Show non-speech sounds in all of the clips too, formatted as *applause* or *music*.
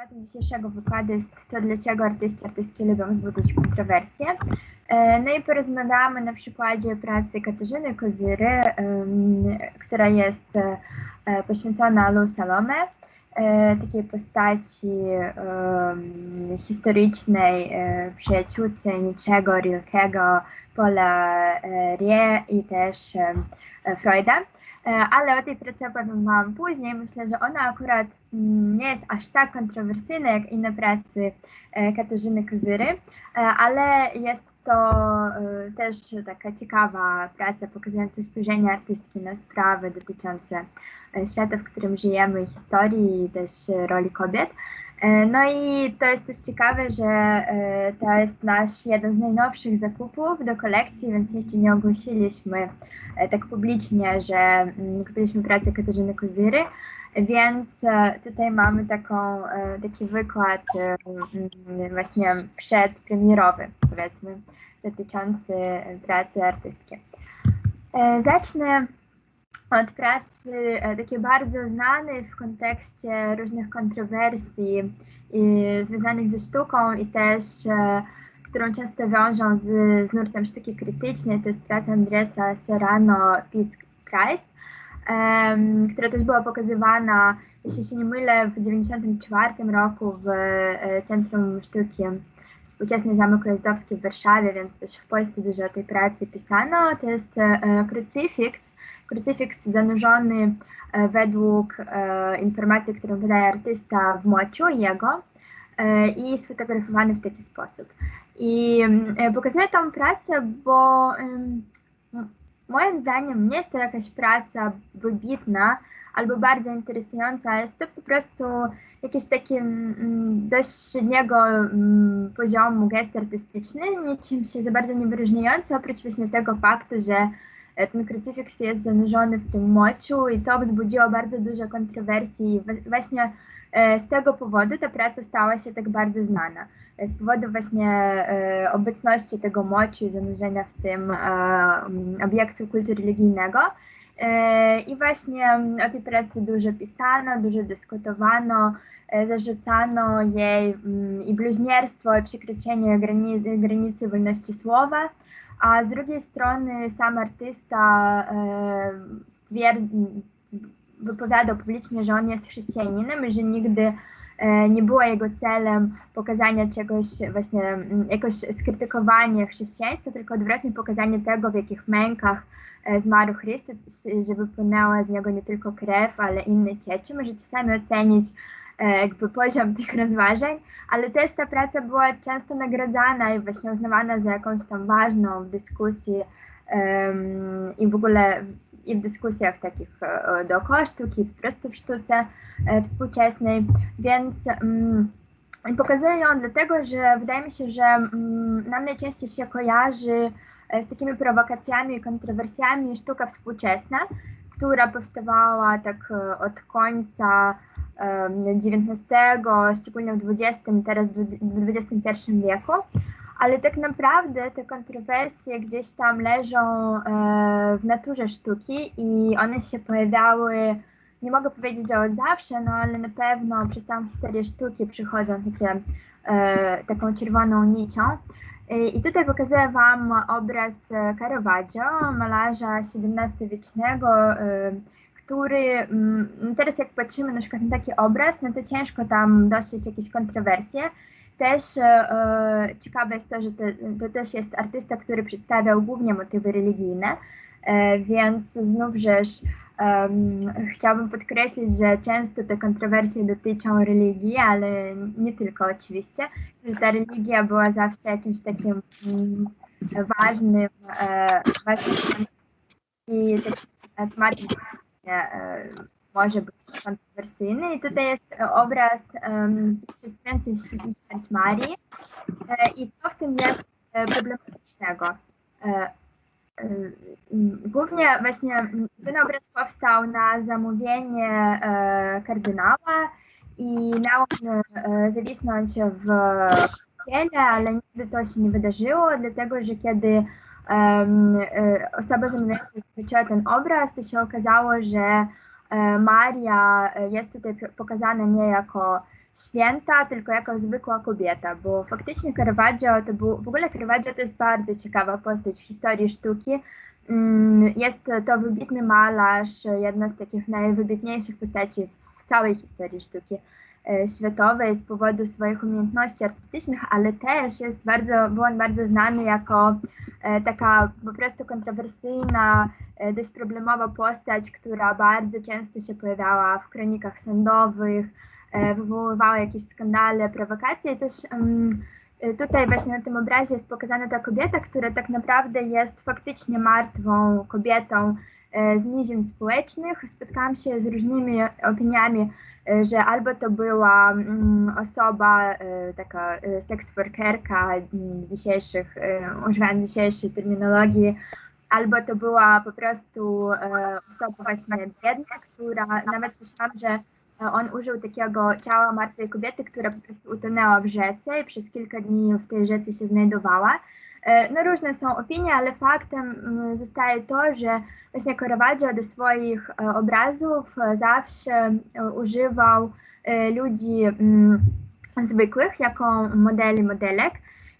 tematem dzisiejszego wykładu jest to, dlaczego artyści, artystki lubią wzbudzić kontrowersje. E, No i porozmawiamy na przykładzie pracy Katarzyny Kozyry, która jest e, poświęcona Lu Salome, e, takiej postaci historycznej, przyjaciółce Niczego, Rilkego, Paula Rie i też Freuda. E, Ale o tej pracy opowiem Wam później. Myślę, że ona akurat mm, nie jest aż tak kontrowersyjna jak inne pracy e, Katarzyny Kozyry, e, ale jest to też taka ciekawa praca pokazująca spojrzenie artystki na sprawy dotyczące świata, w którym żyjemy, historii i też roli kobiet. E, No i to jest też ciekawe, że e, to jest nasz jeden z najnowszych zakupów do kolekcji, więc jeszcze nie ogłosiliśmy e, tak publicznie, że mm, kupiliśmy pracę Katarzyny Kozyry, więc tutaj mamy taką, taki wykład mm, właśnie przedpremierowy, powiedzmy, dotyczący pracy artystki. Zacznę od pracy e, takiej bardzo znanej w kontekście różnych kontrowersji związanych ze sztuką i też e, którą często wiążą z, z nurtem sztuki krytycznej, to jest praca Andresa Serrano Peace Christ, em, która też była pokazywana, jeśli się nie mylę, w 1994 roku w e, Centrum Sztuki Współczesny Zamek Ujazdowski w Warszawie, więc też w Polsce dużo o tej pracy pisano. To jest e, krucyfiks, krucyfiks zanurzony e, według e, informacji, którą wydaje artysta w moczu jego e, i sfotografowany w taki sposób. I pokazuję tą pracę, bo moim zdaniem nie jest to jakaś praca wybitna albo bardzo interesująca, jest to po prostu jakiś taki dość średniego poziomu gest artystyczny, niczym się za bardzo nie wyróżniający, oprócz właśnie tego faktu, że ten krucyfiks jest zanurzony w tym moczu i to wzbudziło bardzo dużo kontrowersji. Właśnie e, z tego powodu ta praca stała się tak bardzo znana. E, Z powodu właśnie e, obecności tego moczu i zanurzenia w tym e, obiektu kultu religijnego. E, I właśnie o tej pracy dużo pisano, dużo dyskutowano, e, zarzucano jej i bluźnierstwo, i przekroczenie grani granicy wolności słowa, a z drugiej strony sam artysta e, wypowiadał publicznie, że on jest chrześcijaninem i że nigdy e, nie było jego celem pokazania czegoś, właśnie jakoś skrytykowanie chrześcijaństwa, tylko odwrotnie pokazanie tego, w jakich mękach e, zmarł Chrystus, żeby płynęła z niego nie tylko krew, ale inne cieczy. Możecie sami ocenić jakby poziom *laughs* tych rozważań, ale też ta praca była często nagradzana i właśnie uznawana za jakąś tam ważną w dyskusji em, i w ogóle i w dyskusjach takich e, dookoła sztuki, po prostu w sztuce e, współczesnej, więc i pokazuję ją dlatego, że wydaje mi się, że mm, nam najczęściej się kojarzy e, z takimi prowokacjami i kontrowersjami sztuka współczesna, która powstawała tak e, od końca XIX, szczególnie w XX, teraz w XXI wieku. Ale tak naprawdę te kontrowersje gdzieś tam leżą e, w naturze sztuki i one się pojawiały, nie mogę powiedzieć, że od zawsze, no ale na pewno przez całą historię sztuki przychodzą takie, e, taką czerwoną nicią. I i tutaj pokazuję Wam obraz e, Caravaggio, malarza XVII-wiecznego, e, który mm, teraz jak patrzymy na przykład na taki obraz, no to ciężko tam dostrzec jakieś kontrowersje. Też e, e, ciekawe jest to, że to, to też jest artysta, który przedstawiał głównie motywy religijne, e, więc znów em, chciałabym podkreślić, że często te kontrowersje dotyczą religii, ale nie tylko oczywiście, że ta religia była zawsze jakimś takim mm, ważnym, e, ważnym tematem i taki temat właśnie, e, może być kontrowersyjny. I tutaj jest obraz um, przedstawiający śmierć Marii i co w tym jest e, problematycznego. Głównie właśnie ten obraz powstał na zamówienie e, kardynała i miał on e, zawisnąć w kościele, ale nigdy to się nie wydarzyło, dlatego że kiedy e, osoba zamawiająca zobaczyła ten obraz, to się okazało, że Maria jest tutaj pokazana nie jako święta, tylko jako zwykła kobieta, bo faktycznie Caravaggio to był, w ogóle Caravaggio to jest bardzo ciekawa postać w historii sztuki. Mm, Jest to wybitny malarz, jedna z takich najwybitniejszych postaci w całej historii sztuki e, światowej z powodu swoich umiejętności artystycznych, ale też jest bardzo, był on bardzo znany jako e, taka po prostu kontrowersyjna, e, dość problemowa postać, która bardzo często się pojawiała w kronikach sądowych, e, wywoływała jakieś skandale, prowokacje i też e, tutaj właśnie na tym obrazie jest pokazana ta kobieta, która tak naprawdę jest faktycznie martwą kobietą e, z nizin społecznych. Spotkałam się z różnymi opiniami, że albo to była mm, osoba, taka sex workerka dzisiejszych, używając dzisiejszej terminologii, albo to była po prostu osoba właśnie biedna, która nawet słyszałam, że on użył takiego ciała martwej kobiety, która po prostu utonęła w rzece i przez kilka dni w tej rzece się znajdowała. E, No różne są opinie, ale faktem mm, zostaje to, że właśnie Caravaggio do swoich e, obrazów e, zawsze używał ludzi mm, zwykłych jako modeli, modelek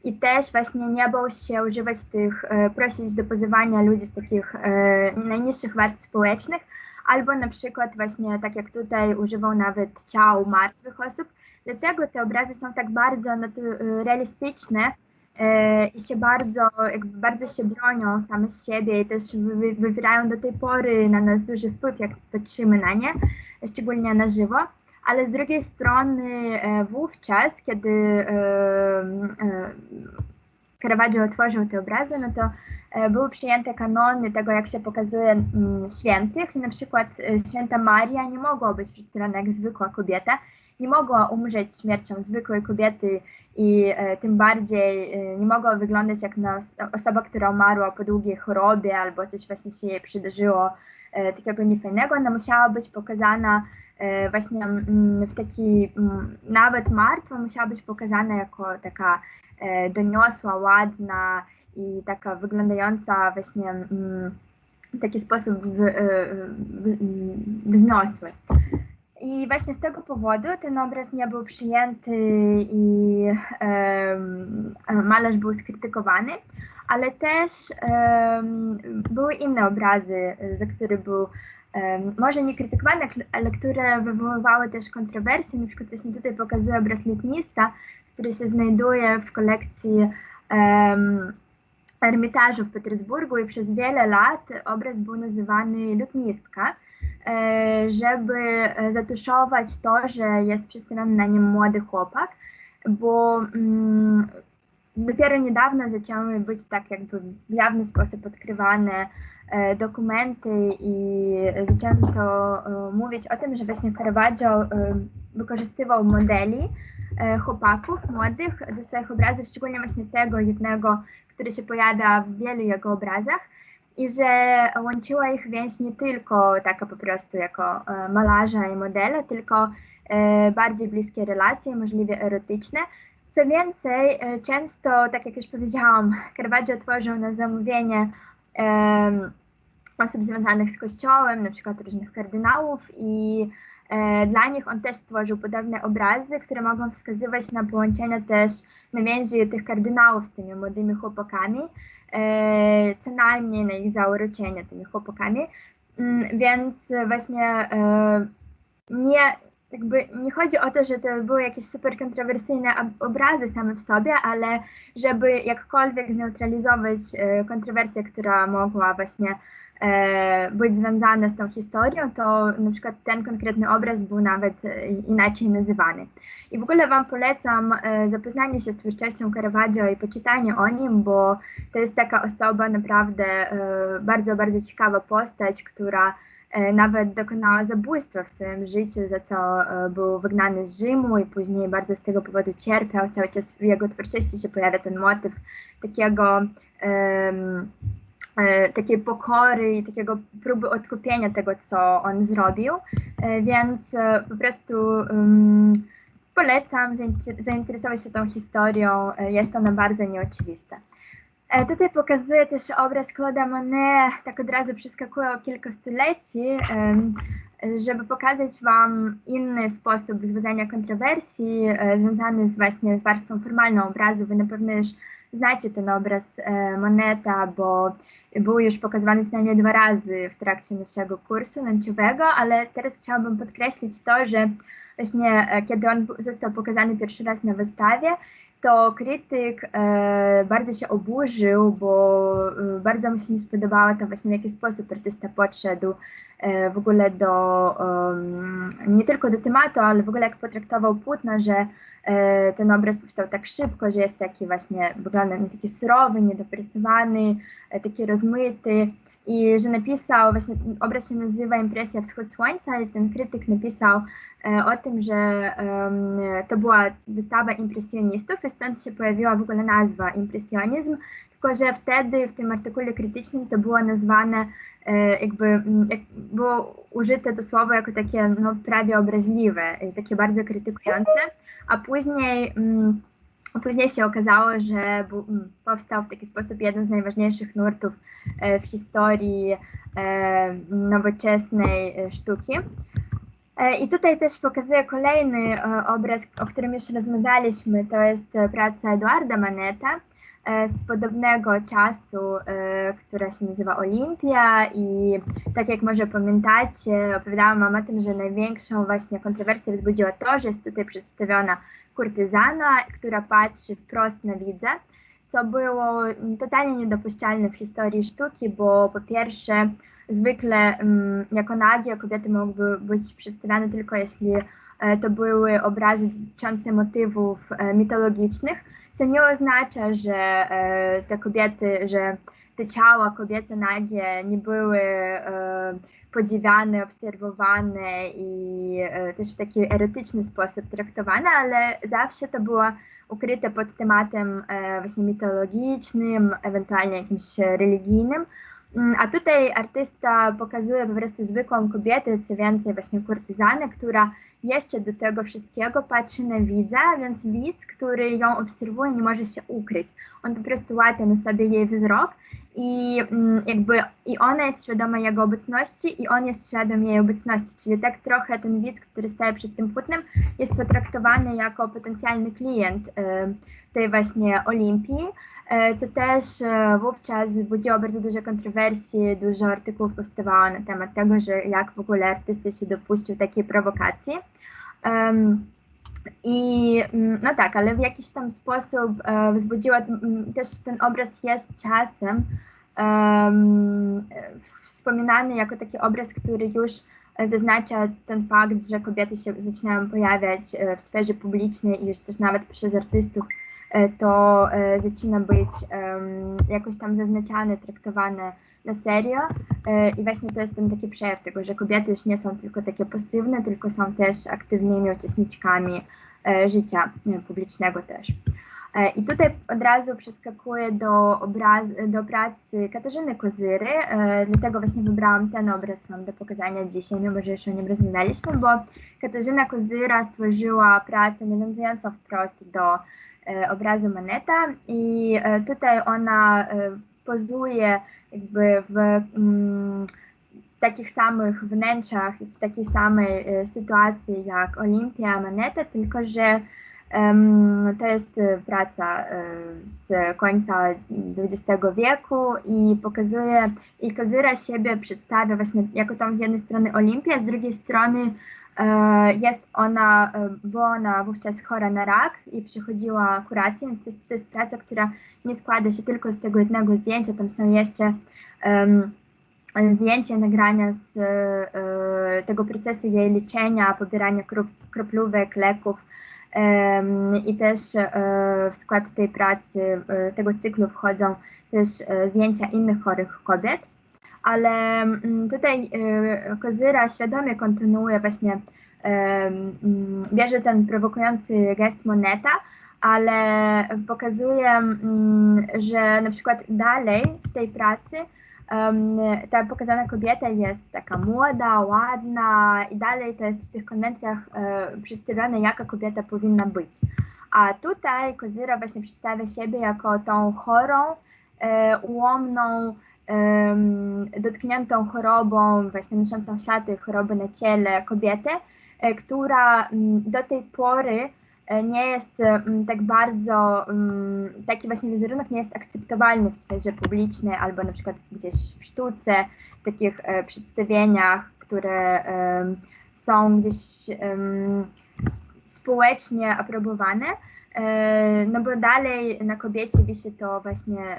i też właśnie nie bał się używać tych, prosić do pozywania ludzi z takich najniższych warstw społecznych, albo na przykład właśnie tak jak tutaj używał nawet ciał martwych osób. Dlatego te obrazy są tak bardzo natu- realistyczne e, i się bardzo, jakby bardzo się bronią same z siebie i też wy- wywierają do tej pory na nas duży wpływ, jak patrzymy na nie, szczególnie na żywo. Ale z drugiej strony e, wówczas, kiedy e, Caravaggio otworzył te obrazy, no to były przyjęte kanony tego, jak się pokazuje mm, świętych. Na przykład e, święta Maria nie mogła być przedstawiona jak zwykła kobieta, nie mogła umrzeć śmiercią zwykłej kobiety i e, tym bardziej e, nie mogła wyglądać jak osoba, która umarła po długiej chorobie albo coś właśnie się jej przydarzyło e, takiego niefajnego. Ona musiała być pokazana e, właśnie mm, w taki, mm, nawet martwa, musiała być pokazana jako taka e, doniosła, ładna i taka wyglądająca właśnie mm, w taki sposób w, e, w, wzniosły. I właśnie z tego powodu ten obraz nie był przyjęty i em, malarz był skrytykowany, ale też były inne obrazy, za które był może nie krytykowany, ale które wywoływały też kontrowersje. Na przykład właśnie tutaj pokazuję obraz Letnista, który się znajduje w kolekcji Ermitażu w Petersburgu i przez wiele lat obraz był nazywany Lutnistka, e, żeby e, zatuszować to, że jest przedstawiony na nim młody chłopak, bo mm, dopiero niedawno zaczęły być tak jakby w jawny sposób odkrywane e, dokumenty i zaczęto mówić o tym, że właśnie Caravaggio wykorzystywał modeli chłopaków młodych do swoich obrazów, szczególnie właśnie tego jednego, który się pojawia w wielu jego obrazach i że łączyła ich więź nie tylko taka po prostu jako e, malarza i modela, tylko e, bardziej bliskie relacje, możliwie erotyczne. Co więcej, e, często, tak jak już powiedziałam, *laughs* Caravaggio tworzył na zamówienie osób związanych z kościołem, na przykład różnych kardynałów i dla nich on też tworzył podobne obrazy, które mogą wskazywać na połączenie też na więzi tych kardynałów z tymi młodymi chłopakami, e, co najmniej na ich zauroczenie tymi chłopakami. Mm, Więc właśnie e, nie, jakby nie chodzi o to, że to były jakieś super kontrowersyjne ob- obrazy same w sobie, ale żeby jakkolwiek zneutralizować e, kontrowersję, która mogła właśnie e, być związana z tą historią, to na przykład ten konkretny obraz był nawet e, inaczej nazywany. I w ogóle Wam polecam e, zapoznanie się z twórczością Caravaggio i poczytanie o nim, bo to jest taka osoba naprawdę e, bardzo, bardzo ciekawa postać, która e, nawet dokonała zabójstwa w swoim życiu, za co e, był wygnany z Rzymu i później bardzo z tego powodu cierpiał. Cały czas w jego twórczości się pojawia ten motyw takiego e, takiej pokory i takiego próby odkupienia tego, co on zrobił, E, więc e, po prostu polecam zainter- zainteresować się tą historią, e, jest ona bardzo nieoczywista. E, Tutaj pokazuję też obraz Claude'a Monet, tak od razu przeskakuję o kilka stuleci. Żeby pokazać Wam inny sposób wzbudzania kontrowersji e, związany z właśnie warstwą formalną obrazu. Wy na pewno już znacie ten obraz e, Moneta, bo był już pokazywany co najmniej dwa razy w trakcie naszego kursu nęciowego, ale teraz chciałabym podkreślić to, że właśnie e, kiedy on został pokazany pierwszy raz na wystawie, to krytyk e, bardzo się oburzył, bo e, bardzo mu się nie spodobało to właśnie w jaki sposób artysta podszedł e, w ogóle do, nie tylko do tematu, ale w ogóle jak potraktował płótno, że ten obraz powstał tak szybko, że jest taki właśnie, wygląda na taki surowy, niedopracowany, e, taki rozmyty. I że napisał, właśnie obraz się nazywa Impresja Wschód Słońca i ten krytyk napisał E, o tym, że to była wystawa impresjonistów i stąd się pojawiła w ogóle nazwa impresjonizm, tylko że wtedy w tym artykule krytycznym to było nazwane e, jakby, jak było użyte to słowo jako takie no, prawie obraźliwe, takie bardzo krytykujące, a później Później się okazało, że powstał w taki sposób jeden z najważniejszych nurtów e, w historii nowoczesnej sztuki. E, I tutaj też pokazuję kolejny e, obraz, o którym już rozmawialiśmy. To jest e, praca Eduarda Maneta z podobnego czasu, która się nazywa Olimpia i tak jak może pamiętacie, opowiadałam wam o tym, że największą właśnie kontrowersję wzbudziło to, że jest tutaj przedstawiona kurtyzana, która patrzy wprost na widza, co było totalnie niedopuszczalne w historii sztuki, bo po pierwsze zwykle mm, jako nagie kobiety mogły być przedstawiane tylko jeśli e, to były obrazy dotyczące motywów e, mitologicznych, co nie oznacza, że e, te kobiety, że te ciała kobiece nagie nie były podziwiane, obserwowane i też w taki erotyczny sposób traktowane, ale zawsze to było ukryte pod tematem właśnie mitologicznym, ewentualnie jakimś religijnym, Mm, a tutaj artysta pokazuje po prostu zwykłą kobietę, co więcej właśnie kurtyzanę, która jeszcze do tego wszystkiego patrzy na widza, więc widz, który ją obserwuje, nie może się ukryć. On po prostu łapie na sobie jej wzrok i mm, jakby i ona jest świadoma jego obecności i on jest świadom jej obecności, czyli tak trochę ten widz, który staje przed tym płótnem jest potraktowany jako potencjalny klient y, tej właśnie Olimpii, E, e, wówczas wzbudziło bardzo duże kontrowersje, dużo artykułów powstawało na temat tego, że jak w ogóle artysta się dopuścił takiej prowokacji. I mm, no tak, ale w jakiś tam sposób e, wzbudziła też ten obraz jest czasem wspominany jako taki obraz, który już zaznacza ten fakt, że kobiety się zaczynają pojawiać w sferze publicznej i już też nawet przez artystów E, to e, zaczyna być jakoś tam zaznaczane, traktowane na serio e, i właśnie to jest ten taki przejaw tego, że kobiety już nie są tylko takie pasywne, tylko są też aktywnymi uczestniczkami życia publicznego też. I tutaj od razu przeskakuję do, obraz, do pracy Katarzyny Kozyry, dlatego właśnie wybrałam ten obraz wam do pokazania dzisiaj, mimo że jeszcze o nim rozmawialiśmy, bo Katarzyna Kozyra stworzyła pracę nawiązującą wprost do E, obrazu Maneta i e, tutaj ona e, pozuje jakby w mm, takich samych wnętrzach, w takiej samej sytuacji jak Olimpia Maneta, tylko że to jest praca z końca XX wieku i pokazuje, i Kazyra siebie przedstawia właśnie jako tam z jednej strony Olimpia, z drugiej strony E, jest ona, e, była ona wówczas chora na rak i przechodziła kurację, więc to jest, to jest praca, która nie składa się tylko z tego jednego zdjęcia, tam są jeszcze um, zdjęcia, nagrania z e, tego procesu jej leczenia, pobierania krop, kroplówek, leków i też w skład tej pracy, tego cyklu wchodzą też zdjęcia innych chorych kobiet ale mm, tutaj y, Kozyra świadomie kontynuuje właśnie, mm, bierze ten prowokujący gest moneta, ale pokazuje, mm, że na przykład dalej w tej pracy ta pokazana kobieta jest taka młoda, ładna i dalej to jest w tych konwencjach e, przedstawione, jaka kobieta powinna być. A tutaj Kozyra właśnie przedstawia siebie jako tą chorą, e, ułomną, dotkniętą chorobą, właśnie noszącą ślady choroby na ciele kobietę, która do tej pory nie jest tak bardzo, taki właśnie wizerunek nie jest akceptowalny w sferze publicznej albo na przykład gdzieś w sztuce, w takich przedstawieniach, które są gdzieś społecznie aprobowane, e, no bo dalej na kobiecie wisi to właśnie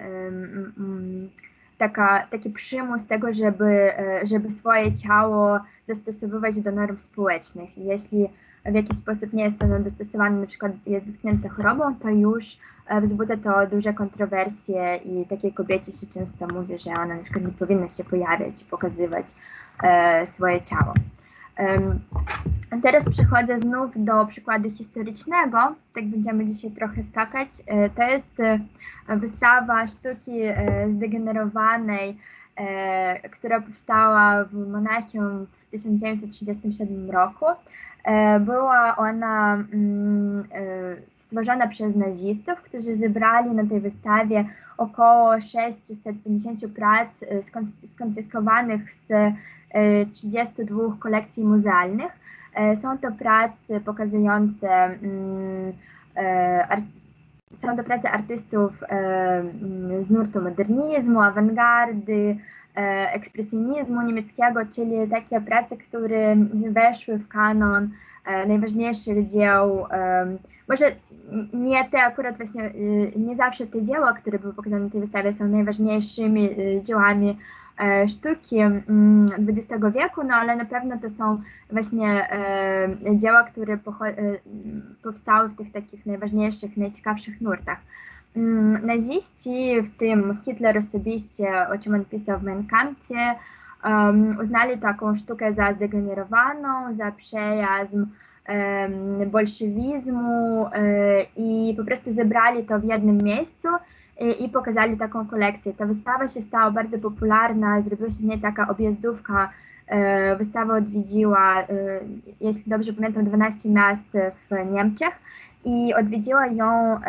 taka, taki przymus tego, żeby, e, żeby swoje ciało dostosowywać do norm społecznych. Jeśli w jakiś sposób nie jest ono dostosowane, na przykład jest dotknięte chorobą, to już e, wzbudza to duże kontrowersje i takiej kobiecie się często mówi, że ona na przykład nie powinna się pojawiać pokazywać swoje ciało. Teraz przechodzę znów do przykładu historycznego, tak będziemy dzisiaj trochę skakać. E, to jest e, wystawa sztuki e, zdegenerowanej, która powstała w Monachium w 1937 roku. Była ona mm, stworzona przez nazistów, którzy zebrali na tej wystawie około 650 prac skonfiskowanych z 32 kolekcji muzealnych. E, są to prace pokazujące mm, e, są to prace artystów e, mm, z nurtu modernizmu, awangardy, ekspresjonizmu niemieckiego, czyli takie prace, które weszły w kanon najważniejszych dzieł. Może nie te akurat właśnie, nie zawsze te dzieła, które były pokazane na tej wystawie są najważniejszymi dziełami sztuki XX mm, wieku, no ale na pewno to są właśnie e, dzieła, które e, powstały w tych takich najważniejszych, najciekawszych nurtach. Mm, naziści, w tym Hitler osobiście, o czym on pisał w Mein Kampfie, uznali taką sztukę za zdegenerowaną, za przejazdm bolszewizmu i po prostu zebrali to w jednym miejscu i, pokazali taką kolekcję. Ta wystawa się stała bardzo popularna, zrobiła się z niej taka objazdówka. E, wystawa odwiedziła, e, jeśli dobrze pamiętam, 12 miast w Niemczech i odwiedziła ją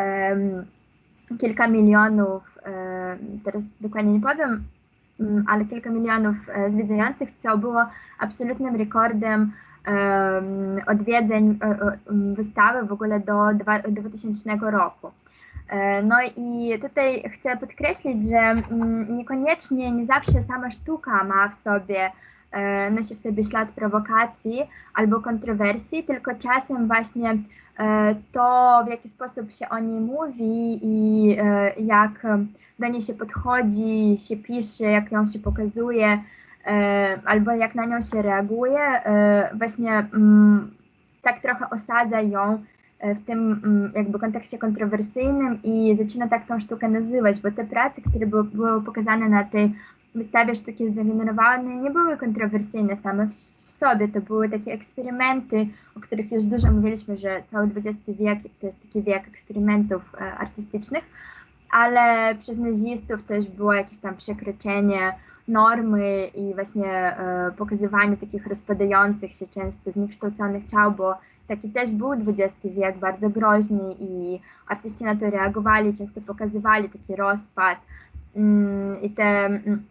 kilka milionów, e, teraz dokładnie nie powiem, mm, ale kilka milionów zwiedzających, co było absolutnym rekordem odwiedzeń wystawy w ogóle do 2000 roku. E, no i tutaj chcę podkreślić, że mm, niekoniecznie, nie zawsze sama sztuka ma w sobie, e, nosi w sobie ślad prowokacji albo kontrowersji, tylko czasem właśnie e, to, w jaki sposób się o niej mówi i jak do niej się podchodzi, się pisze, jak ją się pokazuje, albo jak na nią się reaguje, właśnie mm, tak trochę osadza ją w tym mm, jakby kontekście kontrowersyjnym i zaczyna tak tą sztukę nazywać, bo te prace, które były, były pokazane na tej wystawie sztuki zdegenerowane, nie były kontrowersyjne same w, w, sobie, to były takie eksperymenty, o których już dużo mówiliśmy, że cały XX wiek to jest taki wiek eksperymentów e, artystycznych, ale przez nazistów też było jakieś tam przekroczenie normy i właśnie e, pokazywanie takich rozpadających się często zniekształconych ciał, bo taki też był XX wiek, bardzo groźny i artyści na to reagowali, często pokazywali taki rozpad. Mm, i te mm,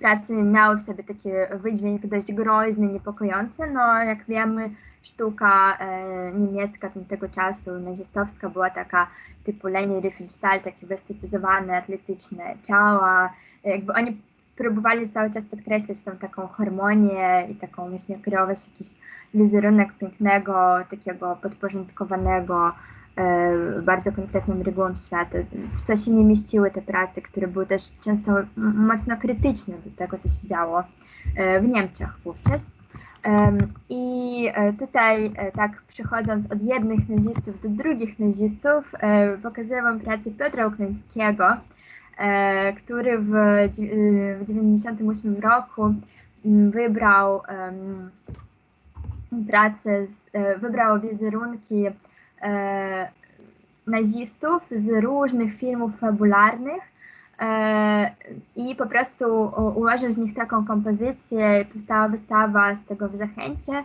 prace miały w sobie taki wydźwięk dość groźny, niepokojący, no jak wiemy sztuka e, niemiecka tego czasu, nazistowska była taka typu Leni Riefenstahl, takie wyestetyzowane, atletyczne ciała, jakby oni próbowali cały czas podkreślać tą taką harmonię i taką właśnie kreować jakiś wizerunek pięknego, takiego podporządkowanego e, bardzo konkretnym regułom świata, w co się nie mieściły te prace, które były też często mocno krytyczne do tego, co się działo e, w Niemczech wówczas. I e, tutaj, tak przechodząc od jednych nazistów do drugich nazistów, pokazuję Wam pracę Piotra Ukraińskiego, E, który w 1998 roku mm, wybrał pracę, e, wybrał wizerunki e, nazistów z różnych filmów fabularnych i po prostu ułożył z nich taką kompozycję, powstała wystawa z tego w Zachęcie.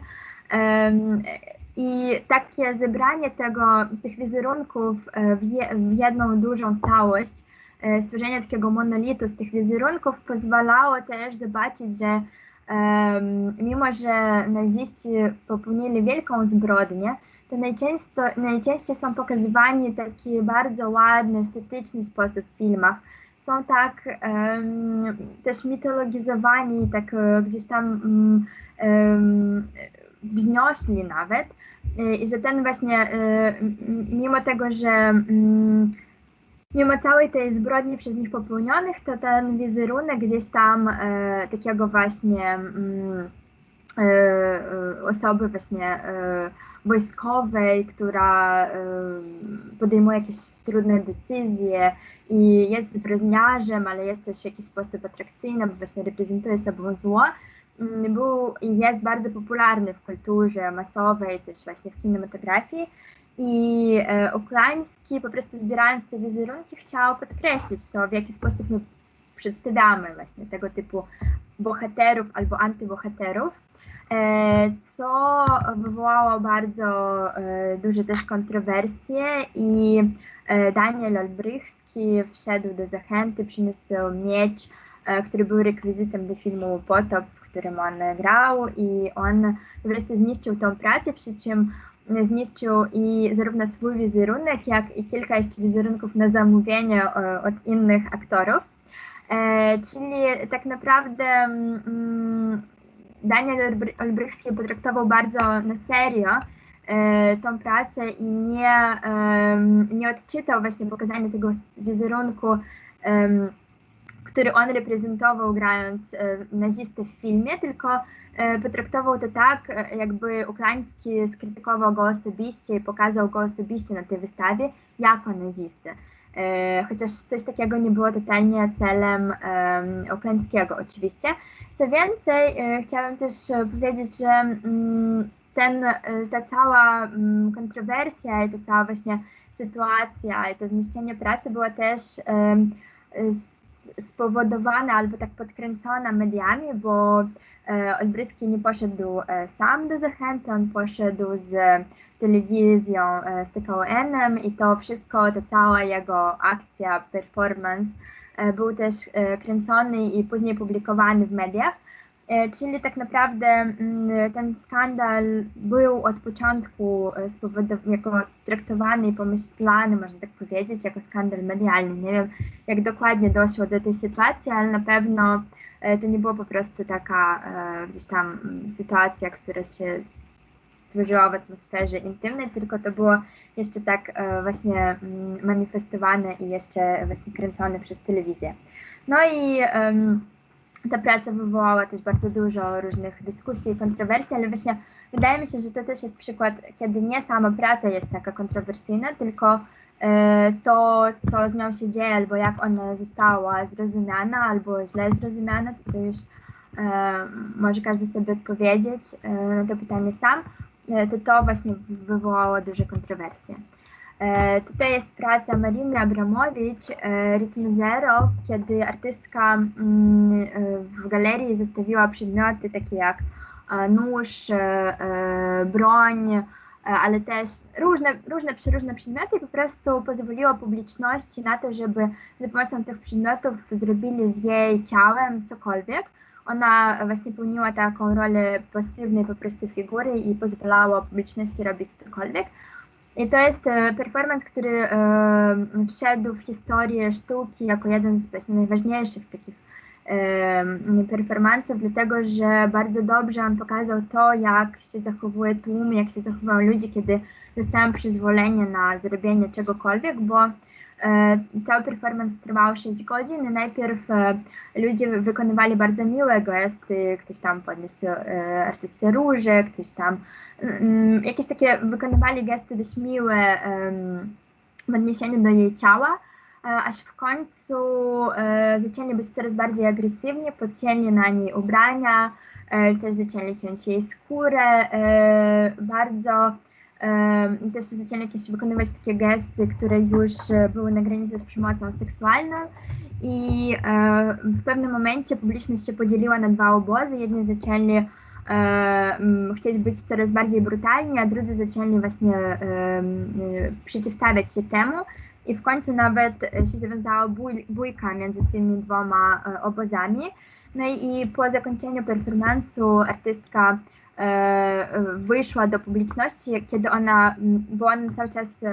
I takie zebranie tego, tych wizerunków w, je, w jedną dużą całość e, stworzenie takiego monolitu z tych wizerunków pozwalało też zobaczyć, że mimo, że naziści popełnili wielką zbrodnię, to najczęsto, najczęściej są pokazywani w taki bardzo ładny, estetyczny sposób w filmach. Są tak um, też mitologizowani, tak e, gdzieś tam um, nawet. I że ten właśnie, mimo tego, że mimo całej tej zbrodni przez nich popełnionych, to ten wizerunek gdzieś tam e, takiego właśnie mm, e, e, osoby właśnie e, wojskowej, która e, podejmuje jakieś trudne decyzje i jest zbrodniarzem, ale jest też w jakiś sposób atrakcyjna, bo właśnie reprezentuje sobą zło, mm, był i jest bardzo popularny w kulturze masowej, też właśnie w kinematografii. I e, Ukraiński po prostu zbierając te wizerunki chciał podkreślić to, w jaki sposób my przedstawiamy właśnie tego typu bohaterów albo antybohaterów, e, co wywołało bardzo e, duże też kontrowersje i e, Daniel Olbrychski wszedł do zachęty, przyniósł miecz, e, który był rekwizytem do filmu Potop, w którym on grał i on po prostu zniszczył tą pracę, przy czym zniszczył i zarówno swój wizerunek, jak i kilka jeszcze wizerunków na zamówienie e, od innych aktorów. E, czyli tak naprawdę mm, Daniel Olbrychski potraktował bardzo na serio e, tą pracę i nie, nie odczytał właśnie pokazania tego wizerunku, który on reprezentował grając nazistę w filmie, tylko E, potraktował to tak, e, jakby Ukraiński skrytykował go osobiście i pokazał go osobiście na tej wystawie jako nazistę. E, chociaż coś takiego nie było totalnie celem Ukraińskiego oczywiście. Co więcej, chciałam też powiedzieć, że mm, ten, ta cała mm, kontrowersja i ta cała właśnie sytuacja i to zniszczenie pracy była też spowodowana albo tak podkręcona mediami, bo E, Olbryski nie poszedł e, sam do zachęty, on poszedł z telewizją, e, z TVN-em i to wszystko, ta cała jego akcja, performance był też kręcony i później publikowany w mediach. Czyli tak naprawdę mm, ten skandal był od początku jako traktowany i pomyślany, można tak powiedzieć, jako skandal medialny. Nie wiem, jak dokładnie doszło do tej sytuacji, ale na pewno E, to nie było po prostu taka e, gdzieś tam mm, sytuacja, która się stworzyła w atmosferze intymnej, tylko to było jeszcze tak e, właśnie mm, manifestowane i jeszcze właśnie kręcone przez telewizję. No i ta praca wywołała też bardzo dużo różnych dyskusji i kontrowersji, ale właśnie wydaje mi się, że to też jest przykład, kiedy nie sama praca jest taka kontrowersyjna, tylko E, to, co z nią się dzieje, albo jak ona została zrozumiana, albo źle zrozumiana, to już e, może każdy sobie odpowiedzieć e, na to pytanie sam, to to właśnie wywołało duże kontrowersje. Tutaj jest praca Mariny Abramowicz, Rytm Zero, kiedy artystka mm, w galerii zostawiła przedmioty takie jak nóż, broń, E, ale też różne, różne przeróżne przedmioty po prostu pozwoliło publiczności na to, żeby za pomocą tych przedmiotów zrobili z jej ciałem cokolwiek. Ona właśnie pełniła taką rolę pasywnej po prostu figury i pozwalała publiczności robić cokolwiek. I to jest e, performance, który e, wszedł w historię sztuki jako jeden z właśnie najważniejszych takich performance'ów, dlatego że bardzo dobrze on pokazał to, jak się zachowuje tłum, jak się zachowują ludzie, kiedy dostałem przyzwolenie na zrobienie czegokolwiek, bo e, cały performance trwał 6 godzin i najpierw ludzie wykonywali bardzo miłe gesty, ktoś tam podniósł artystce róże, ktoś tam jakieś takie wykonywali gesty miłe w odniesieniu do jej ciała, E, aż w końcu e, zaczęli być coraz bardziej agresywni, podcięli na niej ubrania, e, też zaczęli ciąć jej skórę, bardzo też zaczęli jakieś wykonywać takie gesty, które już były na granicy z przemocą seksualną i w pewnym momencie publiczność się podzieliła na dwa obozy. Jedni zaczęli chcieć być coraz bardziej brutalni, a drudzy zaczęli właśnie przeciwstawiać się temu i w końcu nawet e, się zawiązała bój, bójka między tymi dwoma e, obozami. No i, po zakończeniu performansu artystka e, e, wyszła do publiczności, kiedy ona, bo ona cały czas